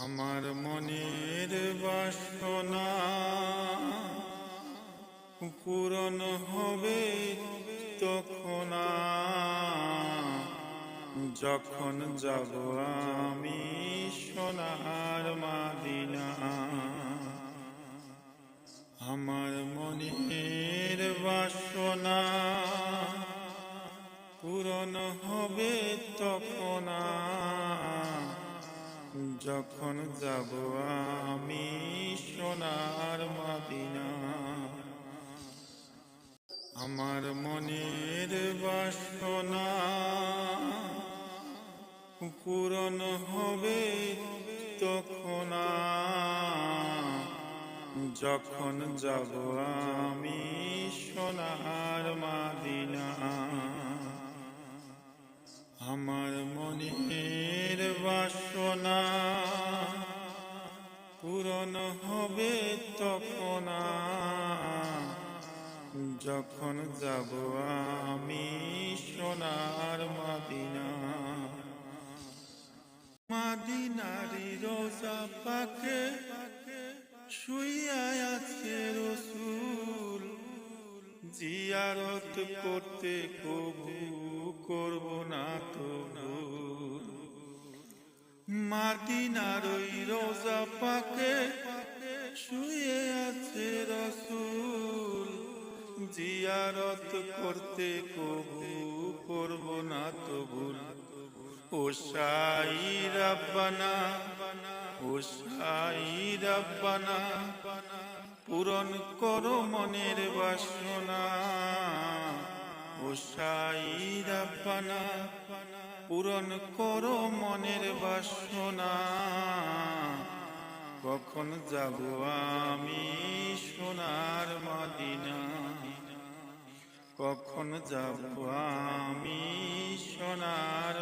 আমার মনের বাসনা পূরণ হবে তখন যখন যাব আমি সোনার মাদিনা। আমার মনের বাসনা পূরণ হবে তখন যখন যাব আমি সোনার মাদিনা। আমার মনের বাসনা পূরণ হবে তখন যখন যাব আমি সোনার মাদিনা। বাসনা পূরণ হবে তখন যখন যাব আমি সোনার মাদিনা মাদিনারি রোজা পাকে শুইয়া আছে রসুল জিয়ারত করতে কবু করব না তো ভুল। মাদিনার ওই রোজা পাকে শুয়ে আছে রসুল। জিয়ারত করতে কবু করব না তো ভুল ও সাই রাব্বানা, ও সাই রাব্বানা, পূরণ করো মনের বাসনা। ও সাই রাব্বানা পূরণ করো মনের বাসনা। কখন যাব আমি সোনার মদিনা? কখন যাব আমি সোনার